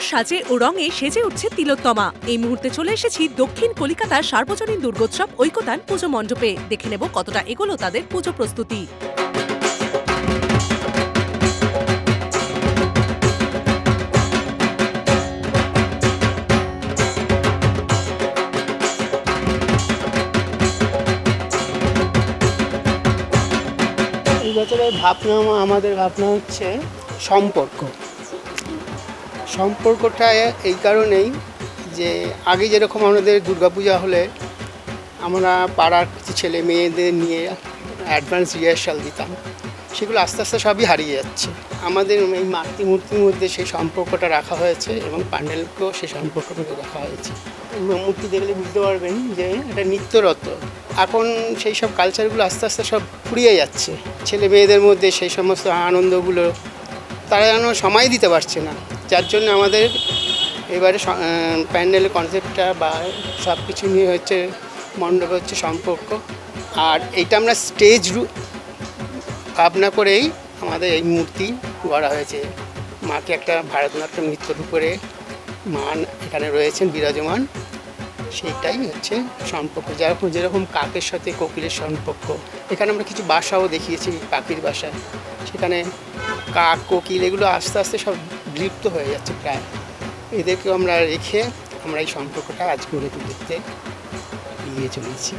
সাজে ও রঙে সেজে উঠছে তিলোত্তমা। এই মুহূর্তে চলে এসেছি দক্ষিণ কলিকাতার সার্বজনীন দুর্গোৎসব, ঐকতান পুজো মণ্ডপে। দেখে নেব কতটা এগোলো তাদের পুজো প্রস্তুতি। বছরের ভাবনা আমা- আমাদের ভাবনা হচ্ছে সম্পর্ক। সম্পর্কটা এই কারণেই যে আগে যেরকম আমাদের দুর্গাপূজা হলে আমরা পাড়ার কিছু ছেলে মেয়েদের নিয়ে অ্যাডভান্স রিহার্সাল দিতাম, সেগুলো আস্তে আস্তে সবই হারিয়ে যাচ্ছে। আমাদের এই মাতৃ মূর্তির মধ্যে সেই সম্পর্কটা রাখা হয়েছে এবং প্যান্ডেলকেও সেই সম্পর্কটা রাখা হয়েছে। মূর্তি দেখলে বুঝতে পারবেন যে এটা নিত্যরত এখন সেই সব কালচারগুলো আস্তে আস্তে সব ফুরিয়ে যাচ্ছে। ছেলে মেয়েদের মধ্যে সেই সমস্ত আনন্দগুলো তারা যেন সময় দিতে পারছে না। যার জন্য আমাদের এবারে প্যান্ডেলের কনসেপ্টটা বা সব কিছু নিয়ে হচ্ছে মণ্ডপে হচ্ছে সম্পর্ক। আর এইটা আমরা স্টেজ ভাবনা করেই আমাদের এই মূর্তি গড়া হয়েছে। মাকে একটা ভারতনাট্যম নৃত্যর উপরে মান এখানে রয়েছেন বিরাজমান। সেইটাই হচ্ছে সম্পর্ক। যেরকম যেরকম কাকের সাথে কোকিলের সম্পর্ক, এখানে আমরা কিছু বাসাও দেখিয়েছি পাখির বাসা সেখানে কাক, কোকিল এগুলো আস্তে আস্তে সব বিলুপ্ত হয়ে যাচ্ছে প্রায়। এদেরকেও আমরা রেখে আমরা এই সম্পর্কটা আজ গড়ে তুলতে নিয়ে চলেছি।